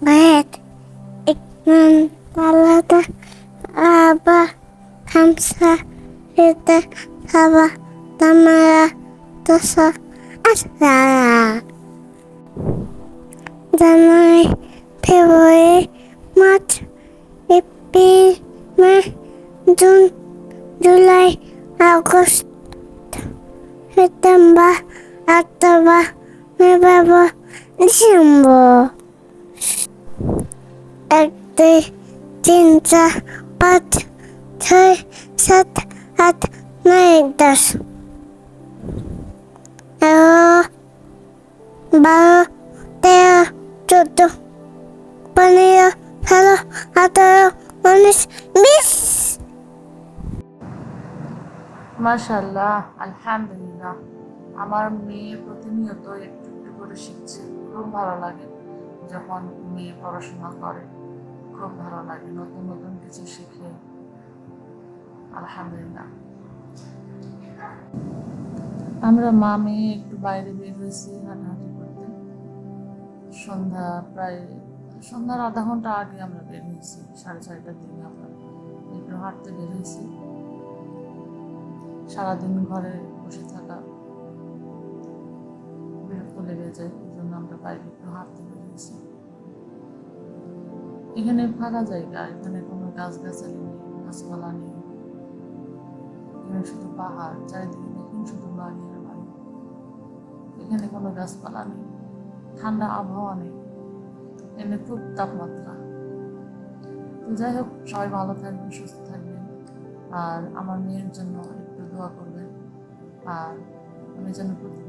baik. Ikman balada aba hamsa rita haba tamara tasa asrara January February March April May June July August September October November December এক দুই তিন চার পাঁচ, ছয়, সাত, আট, নয়, দশ। বারো, তেরো, চোদ্দ, পনেরো, ষোলো, আঠারো, উনিশ, বিশ। মাশাল্লাহ আলহামদুলিল্লাহ। আমার মেয়ে প্রতিনিয়ত একটু একটু করে শিখছে, খুব ভালো লাগে যখন মেয়ে পড়াশোনা করে। খুব ভালো লাগে, নতুন নতুন কিছু শিখে। আলহামদুলিল্লাহ। আমরা মা মেয়ে একটু বাইরে বের হয়েছি হাঁটাহাঁটি করতে। সন্ধ্যা প্রায়, সন্ধ্যার আধা ঘণ্টা আগে আমরা বের হয়েছি, সাড়ে ছয়টার দিকে আমরা একটু হাঁটতে বের হয়েছি। সারাদিন ঘরে বসে থাকা বিরক্ত লেগে যায়, এই জন্য আমরা বাইরে একটু হাঁটতে এখানে ফাঁকা জায়গা, এখানে কোনো গাছ গাছালি নেই, গাছপালা নেই। এখানে শুধু পাহাড়, চারিদিকে দেখুন শুধু বাড়ি আর বাড়ি। এখানে কোনো গাছপালা নেই, ঠান্ডা আবহাওয়া নেই এখানে খুব তাপমাত্রা। তো যাই হোক, সবাই ভালো থাকবেন, সুস্থ থাকবেন। আর আমার মেয়ের জন্য একটু দোয়া করবেন। আর আমি যেন প্রতি